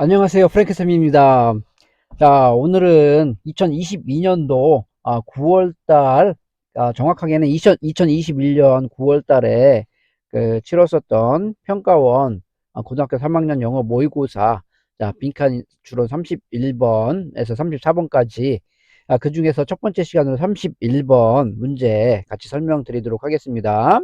안녕하세요. 프랭크쌤입니다. 자, 오늘은 2022년도 9월달, 아, 정확하게는 2000, 2021년 9월달에 그 치렀었던 평가원 아, 고등학교 3학년 영어 모의고사, 자, 빈칸 주로 31번에서 34번까지, 아, 그 중에서 첫 번째 시간으로 31번 문제 같이 설명드리도록 하겠습니다.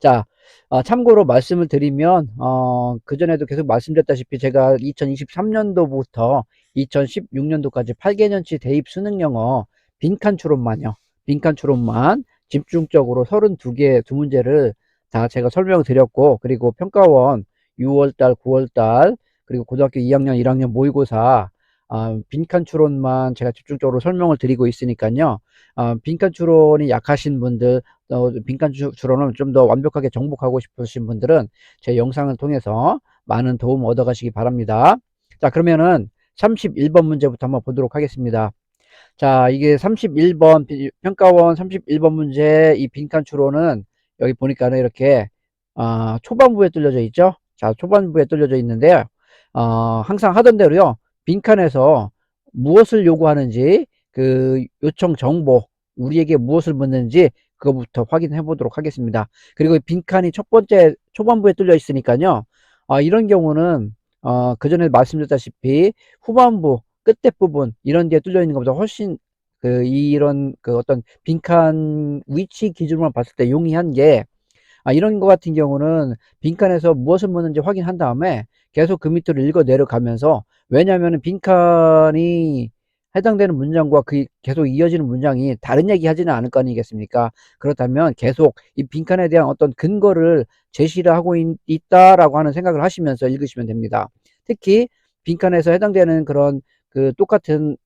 자, 어, 참고로 말씀을 드리면 어, 그전에도 계속 말씀드렸다시피 제가 2023년도부터 2016년도까지 8개년치 대입 수능 영어 빈칸 추론만요. 빈칸 추론만 집중적으로 32개 두 문제를 다 제가 설명을 드렸고 그리고 평가원 6월달, 9월달 그리고 고등학교 2학년, 1학년 모의고사 아, 빈칸 추론만 제가 집중적으로 설명을 드리고 있으니까요. 아, 빈칸 추론이 약하신 분들, 어, 빈칸 추, 추론을 좀 더 완벽하게 정복하고 싶으신 분들은 제 영상을 통해서 많은 도움 얻어 가시기 바랍니다. 자, 그러면은 31번 문제부터 한번 보도록 하겠습니다. 자, 이게 31번, 평가원 31번 문제, 이 빈칸 추론은 여기 보니까는 이렇게, 아, 초반부에 뚫려져 있죠? 자, 초반부에 뚫려져 있는데요. 어, 항상 하던 대로요. 빈칸에서 무엇을 요구하는지 그 요청 정보 우리에게 무엇을 묻는지 그거부터 확인해 보도록 하겠습니다. 그리고 빈칸이 첫 번째 초반부에 뚫려 있으니까요. 아, 이런 경우는 어, 그 전에 말씀드렸다시피 후반부 끝에 부분 이런 데에 뚫려 있는 것보다 훨씬 그 이런 그 어떤 빈칸 위치 기준으로 봤을 때 용이한 게 아, 이런 것 같은 경우는 빈칸에서 무엇을 묻는지 확인한 다음에 계속 그 밑으로 읽어 내려가면서 왜냐하면 빈칸이 해당되는 문장과 그 계속 이어지는 문장이 다른 얘기 하지는 않을 거 아니겠습니까? 그렇다면 계속 이 빈칸에 대한 어떤 근거를 제시를 하고 있, 다라고 하는 생각을 하시면서 읽으시면 됩니다. 특히 빈칸에서 해당되는 그런 그 똑같은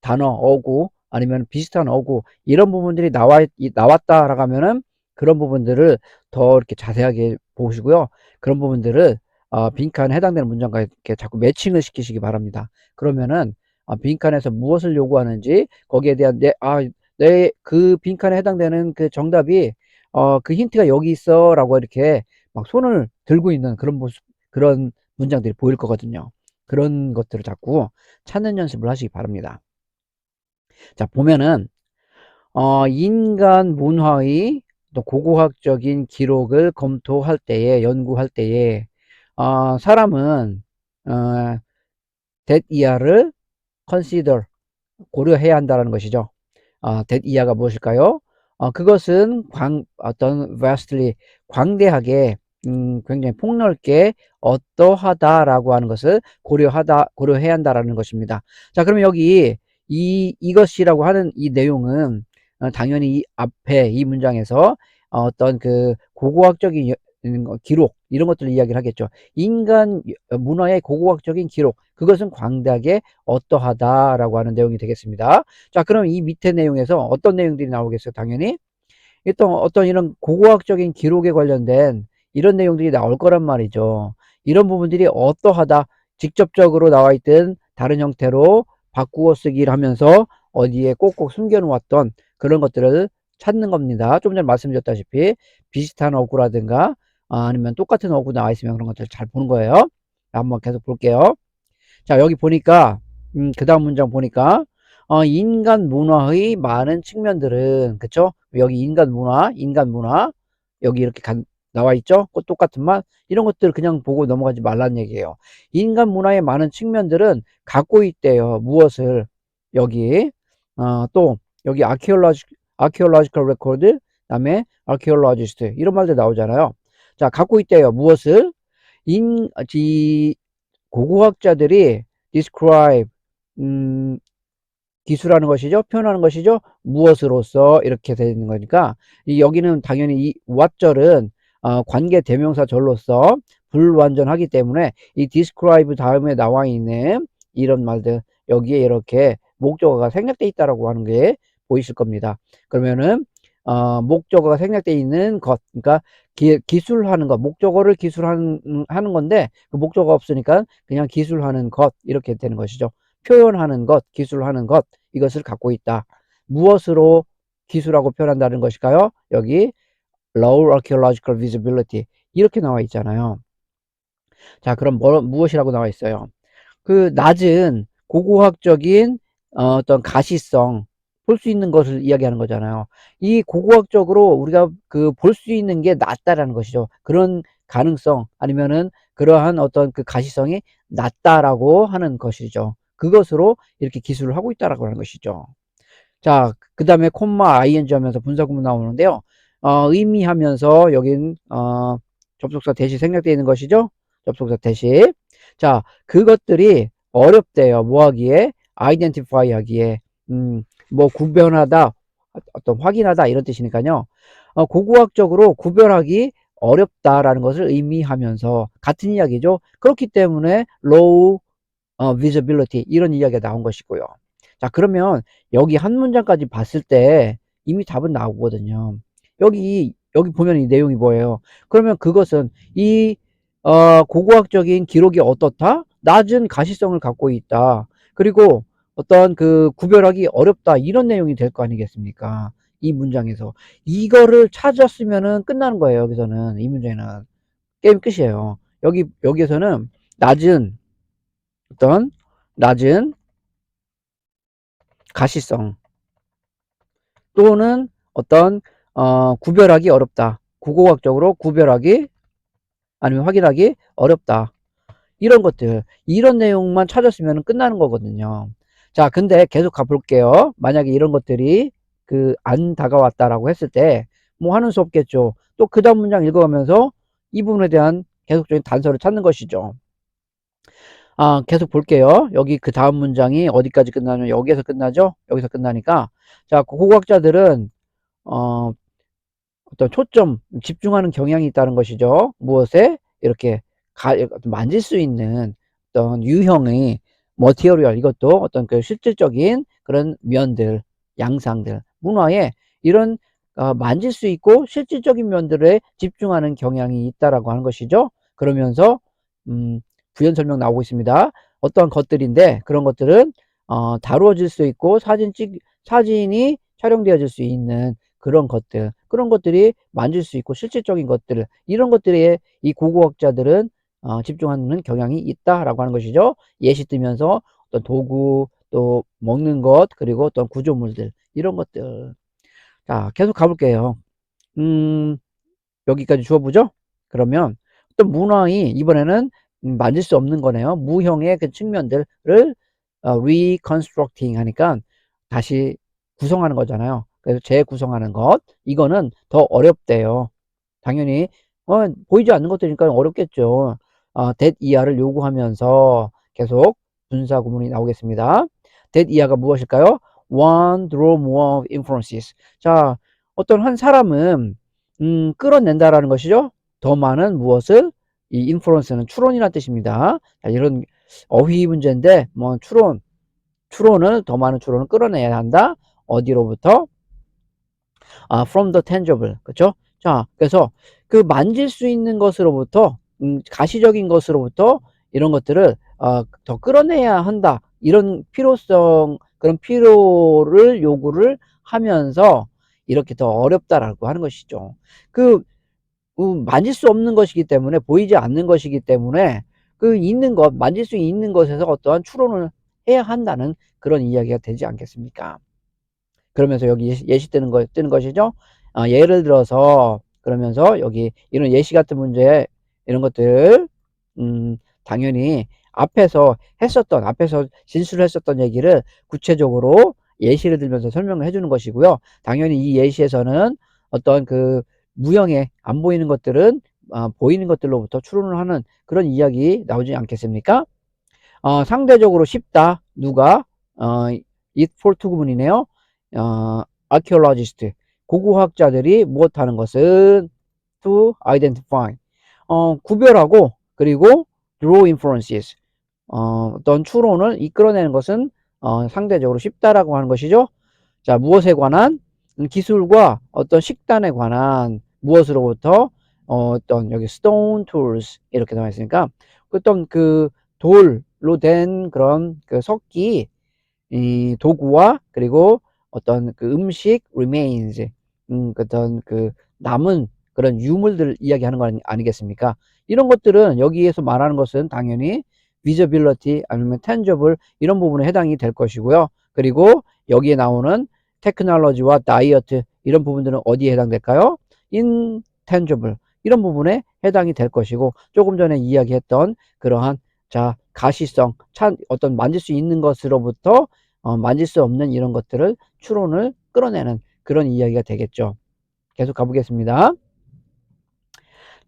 단어, 어구 아니면 비슷한 어구 이런 부분들이 나와 나왔다라고 하면은 그런 부분들을 더 이렇게 자세하게 보시고요. 그런 부분들을 어, 빈칸에 해당되는 문장과 이렇게 자꾸 매칭을 시키시기 바랍니다. 그러면은 어, 빈칸에서 무엇을 요구하는지 거기에 대한 내, 아, 내 그 빈칸에 해당되는 그 정답이 어, 그 힌트가 여기 있어 라고 이렇게 막 손을 들고 있는 그런 모습, 그런 문장들이 보일 거거든요. 그런 것들을 자꾸 찾는 연습을 하시기 바랍니다. 자, 보면은, 어, 인간 문화의 또 고고학적인 기록을 검토할 때에, 연구할 때에, 어, 사람은, 어, that year를 consider, 고려해야 한다는 것이죠. 어, that year가 무엇일까요? 어, 그것은 광, 어떤 vastly, 광대하게, 음, 굉장히 폭넓게 어떠하다라고 하는 것을 고려하다, 고려해야 한다라는 것입니다. 자, 그러면 여기 이, 이것이라고 하는 이 내용은 어, 당연히 이 앞에 이 문장에서 어떤 그 고고학적인 기록 이런 것들을 이야기를 하겠죠. 인간 문화의 고고학적인 기록 그것은 광대하게 어떠하다라고 하는 내용이 되겠습니다. 자, 그럼 이 밑에 내용에서 어떤 내용들이 나오겠어요? 당연히 일단 어떤 이런 고고학적인 기록에 관련된 이런 내용들이 나올 거란 말이죠. 이런 부분들이 어떠하다 직접적으로 나와 있든 다른 형태로 바꾸어 쓰기를 하면서 어디에 꼭꼭 숨겨 놓았던 그런 것들을 찾는 겁니다. 좀 전에 말씀드렸다시피 비슷한 어구라든가 아, 니면 똑같은 어구 나와 있으면 그런 것들 잘 보는 거예요. 한번 계속 볼게요. 자, 여기 보니까 음, 그 다음 문장 보니까 어, 인간 문화의 많은 측면들은 그쵸? 여기 인간 문화, 인간 문화 여기 이렇게 간, 나와 있죠? 똑같은 말 이런 것들 그냥 보고 넘어가지 말라는 얘기예요. 인간 문화의 많은 측면들은 갖고 있대요. 무엇을 여기 어, 또 여기 아키올로지 아키올로지컬 레코드 그 다음에 아키올로지스트 이런 말들 나오잖아요. 자, 갖고 있대요. 무엇을? 인, 지, 고고학자들이 describe, 음, 기술하는 것이죠. 표현하는 것이죠. 무엇으로서 이렇게 되는 거니까 이 여기는 당연히 이 what절은 어, 관계 대명사 절로서 불완전하기 때문에 이 describe 다음에 나와 있는 이런 말들 여기에 이렇게 목적어가 생략되어 있다라고 하는 게 보이실 겁니다. 그러면은 어, 목적어가 생략되어 있는 것, 그러니까 기, 기술하는 것, 목적어를 기술하는 하는 건데 그 목적어가 없으니까 그냥 기술하는 것 이렇게 되는 것이죠. 표현하는 것, 기술하는 것 이것을 갖고 있다. 무엇으로 기술하고 표현한다는 것일까요? 여기 low archaeological visibility 이렇게 나와 있잖아요. 자, 그럼 뭐, 무엇이라고 나와 있어요? 그 낮은 고고학적인 어, 어떤 가시성 볼 수 있는 것을 이야기하는 거잖아요. 이 고고학적으로 우리가 그 볼 수 있는 게 낮다라는 것이죠. 그런 가능성 아니면은 그러한 어떤 그 가시성이 낮다라고 하는 것이죠. 그것으로 이렇게 기술을 하고 있다라고 하는 것이죠. 자, 그 다음에 콤마 ing 하면서 분사구문 나오는데요. 어, 의미하면서 여긴 어, 접속사 대시 생략되어 있는 것이죠. 접속사 대시. 자, 그것들이 어렵대요. 뭐 하기에? identify 하기에. 음, 뭐 구별하다, 어떤 확인하다 이런 뜻이니까요. 어, 고고학적으로 구별하기 어렵다라는 것을 의미하면서 같은 이야기죠. 그렇기 때문에 low 어, visibility 이런 이야기가 나온 것이고요. 자, 그러면 여기 한 문장까지 봤을 때 이미 답은 나오거든요. 여기 여기 보면 이 내용이 뭐예요? 그러면 그것은 이 어, 고고학적인 기록이 어떻다? 낮은 가시성을 갖고 있다. 그리고 어떤 그 구별하기 어렵다 이런 내용이 될 거 아니겠습니까? 이 문장에서 이거를 찾았으면은 끝나는 거예요. 여기서는 이 문제는 게임 끝이에요. 여기 여기에서는 낮은 어떤 낮은 가시성 또는 어떤 어, 구별하기 어렵다. 국어학적으로 구별하기 아니면 확인하기 어렵다. 이런 것들 이런 내용만 찾았으면 끝나는 거거든요. 자 근데 계속 가볼게요. 만약에 이런 것들이 그 안 다가왔다라고 했을 때 뭐 하는 수 없겠죠. 또 그 다음 문장 읽어가면서 이 부분에 대한 계속적인 단서를 찾는 것이죠. 아, 계속 볼게요. 여기 그 다음 문장이 어디까지 끝나냐면 여기에서 끝나죠? 여기서 끝나니까. 자, 고고학자들은, 어, 어떤 초점, 집중하는 경향이 있다는 것이죠. 무엇에? 이렇게 가, 만질 수 있는 어떤 유형의 머티리얼, 이것도 어떤 그 실질적인 그런 면들, 양상들, 문화에 이런 어, 만질 수 있고 실질적인 면들에 집중하는 경향이 있다라고 하는 것이죠. 그러면서 음, 부연 설명 나오고 있습니다. 어떤 것들인데 그런 것들은 어, 다루어질 수 있고 사진 찍 사진이 촬영되어질 수 있는 그런 것들 그런 것들이 만질 수 있고 실질적인 것들 이런 것들에 이 고고학자들은 어, 집중하는 경향이 있다라고 하는 것이죠. 예시 뜨면서 어떤 도구 또 먹는 것 그리고 어떤 구조물들 이런 것들 자, 계속 가볼게요. 음, 여기까지 주어보죠? 그러면 어떤 문화의 이번에는 만질 수 없는 거네요. 무형의 그 측면들을 어, reconstructing 하니까 다시 구성하는 거잖아요. 그래서 재구성하는 것. 이거는 더 어렵대요. 당연히 어, 보이지 않는 것들이니까 어렵겠죠. 어, that 이하를 요구하면서 계속 분사 구문이 나오겠습니다. that 이하가 무엇일까요? one draw more influences. 자, 어떤 한 사람은 음, 끌어낸다라는 것이죠. 더 많은 무엇을 이 influence는 추론이라는 뜻입니다. 자, 이런 어휘 문제인데 뭐 추론, 추론을 더 많은 추론을 끌어내야 한다. 어디로부터? 아, from the tangible. 그렇죠? 자, 그래서 그 만질 수 있는 것으로부터 음, 가시적인 것으로부터 이런 것들을 어, 더 끌어내야 한다. 이런 필요성 그런 필요를 요구를 하면서 이렇게 더 어렵다라고 하는 것이죠. 그 음, 만질 수 없는 것이기 때문에 보이지 않는 것이기 때문에 그 있는 것 만질 수 있는 것에서 어떠한 추론을 해야 한다는 그런 이야기가 되지 않겠습니까? 그러면서 여기 예시, 예시 뜨는 거 뜨는 것이죠. 아, 예를 들어서 그러면서 여기 이런 예시 같은 문제 이런 것들 음, 당연히 앞에서 했었던 앞에서 진술을 했었던 얘기를 구체적으로 예시를 들면서 설명을 해주는 것이고요. 당연히 이 예시에서는 어떤 그 무형의 안 보이는 것들은 어, 보이는 것들로부터 추론을 하는 그런 이야기 나오지 않겠습니까? 어, 상대적으로 쉽다. 누가? 어, it for to 구문이네요. 어, archaeologist. 고고학자들이 무엇하는 것은 to identify. 어, 구별하고 그리고 draw inferences. 어, 어떤 추론을 이끌어내는 것은 어, 상대적으로 쉽다라고 하는 것이죠. 자, 무엇에 관한 기술과 어떤 식단에 관한 무엇으로부터 어, 어떤 여기 stone tools 이렇게 나와 있으니까 어떤 그 돌로 된 그런 그 석기 이 도구와 그리고 어떤 그 음식 remains 음, 어떤 그 남은 그런 유물들 이야기하는 거 아니, 아니 겠습니까? 이런 것들은 여기에서 말하는 것은 당연히 visibility 아니면 tangible 이런 부분에 해당이 될 것이고요. 그리고 여기에 나오는 테크놀로지와 다이어트 이런 부분들은 어디에 해당될까요? intangible 이런 부분에 해당이 될 것이고 조금 전에 이야기했던 그러한 자 가시성 찬 어떤 만질 수 있는 것으로부터 어, 만질 수 없는 이런 것들을 추론을 끌어내는 그런 이야기가 되겠죠. 계속 가보겠습니다.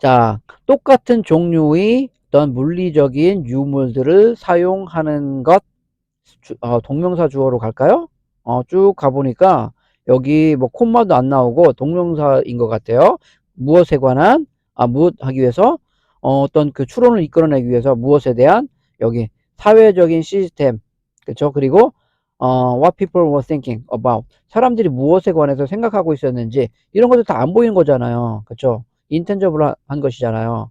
자, 똑같은 종류의 어떤 물리적인 유물들을 사용하는 것, 주, 어, 동명사 주어로 갈까요? 어, 쭉 가보니까 여기 뭐 콤마도 안 나오고 동명사인 것 같아요. 무엇에 관한, 아, 무엇 하기 위해서, 어, 어떤 그 추론을 이끌어내기 위해서 무엇에 대한 여기 사회적인 시스템, 그렇죠? 그리고 어, what people were thinking about. 사람들이 무엇에 관해서 생각하고 있었는지 이런 것들 다안 보이는 거잖아요. 그렇죠? 인텐저블 한 것이잖아요.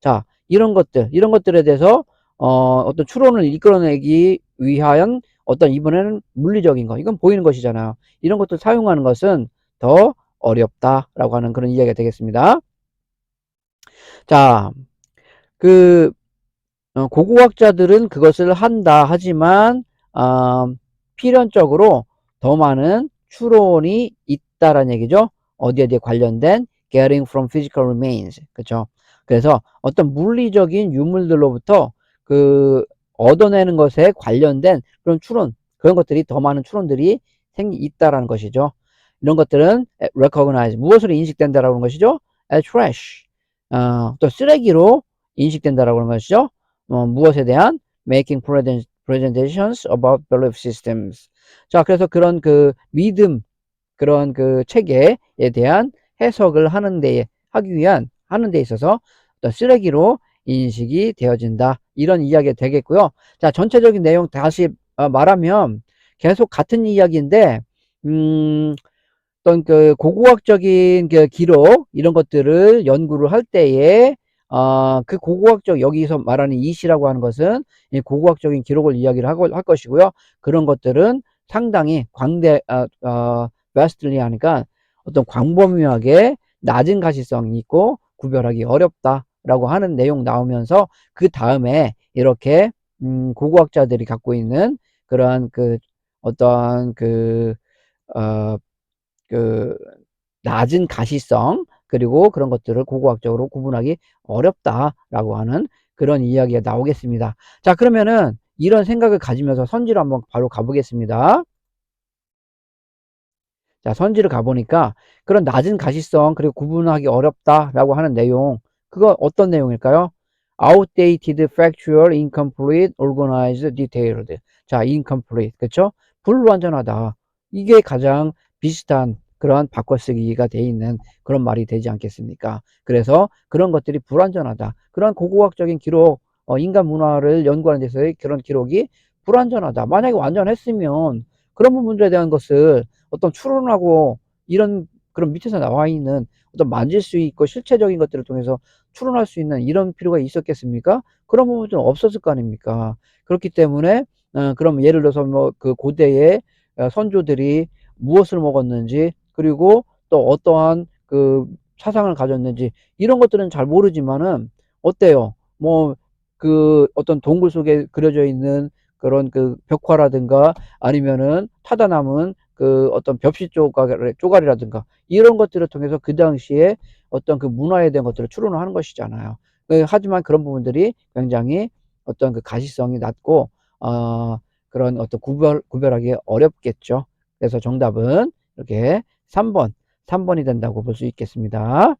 자, 이런 것들, 이런 것들에 대해서 어, 어떤 추론을 이끌어내기 위하여 어떤 이번에는 물리적인 거, 이건 보이는 것이잖아요. 이런 것들 사용하는 것은 더 어렵다라고 하는 그런 이야기가 되겠습니다. 자, 그 어, 고고학자들은 그것을 한다 하지만 어, 필연적으로 더 많은 추론이 있다라는 얘기죠. 어디에 대해 관련된 getting from physical remains. 그렇죠? 그래서 어떤 물리적인 유물들로부터 그 얻어내는 것에 관련된 그런 추론, 그런 것들이 더 많은 추론들이 생기 있다라는 것이죠. 이런 것들은 recognize 무엇으로 인식된다라고 하는 것이죠. as trash. 어, 또 쓰레기로 인식된다라고 하는 것이죠. 어, 무엇에 대한 making presentations about belief systems. 자, 그래서 그런 그 믿음, 그런 그 체계에 대한 해석을 하는 데, 하기 위한, 하는 데 있어서 어떤 쓰레기로 인식이 되어진다. 이런 이야기가 되겠고요. 자, 전체적인 내용 다시 어, 말하면 계속 같은 이야기인데, 음, 어떤 그 고고학적인 그 기록, 이런 것들을 연구를 할 때에 어, 그 고고학적 여기서 말하는 이시라고 하는 것은 이 고고학적인 기록을 이야기를 하고 할 것이고요. 그런 것들은 상당히 광대 어, 어, 베스트리 하니까 어떤 광범위하게 낮은 가시성이 있고 구별하기 어렵다라고 하는 내용 나오면서 그 다음에 이렇게 음, 고고학자들이 갖고 있는 그러한 그 어떤 그, 어, 그 낮은 가시성 그리고 그런 것들을 고고학적으로 구분하기 어렵다라고 하는 그런 이야기가 나오겠습니다. 자, 그러면은 이런 생각을 가지면서 선지로 한번 바로 가보겠습니다. 자, 선지를 가보니까 그런 낮은 가시성 그리고 구분하기 어렵다라고 하는 내용 그거 어떤 내용일까요? outdated, factual, incomplete, organized, detailed. 자, incomplete. 그쵸? 불완전하다. 이게 가장 비슷한 그러한 바꿔쓰기가 돼 있는 그런 말이 되지 않겠습니까? 그래서 그런 것들이 불완전하다. 그런 고고학적인 기록, 어, 인간 문화를 연구하는 데서의 그런 기록이 불완전하다. 만약에 완전했으면 그런 부분들에 대한 것을 어떤 추론하고 이런 그런 밑에서 나와 있는 어떤 만질 수 있고 실체적인 것들을 통해서 추론할 수 있는 이런 필요가 있었겠습니까? 그런 부분들은 없었을 거 아닙니까? 그렇기 때문에 어, 그럼 예를 들어서 뭐 그 고대의 어, 선조들이 무엇을 먹었는지 그리고 또 어떠한 그 사상을 가졌는지 이런 것들은 잘 모르지만은 어때요? 뭐 그 어떤 동굴 속에 그려져 있는 그런 그 벽화라든가 아니면은 타다 남은 그 어떤 벽시 조각, 조각이라든가 이런 것들을 통해서 그 당시에 어떤 그 문화에 대한 것들을 추론을 하는 것이잖아요. 그 하지만 그런 부분들이 굉장히 어떤 그 가시성이 낮고 어 그런 어떤 구별 구별하기 어렵겠죠. 그래서 정답은 이렇게 3번, 3번이 된다고 볼 수 있겠습니다.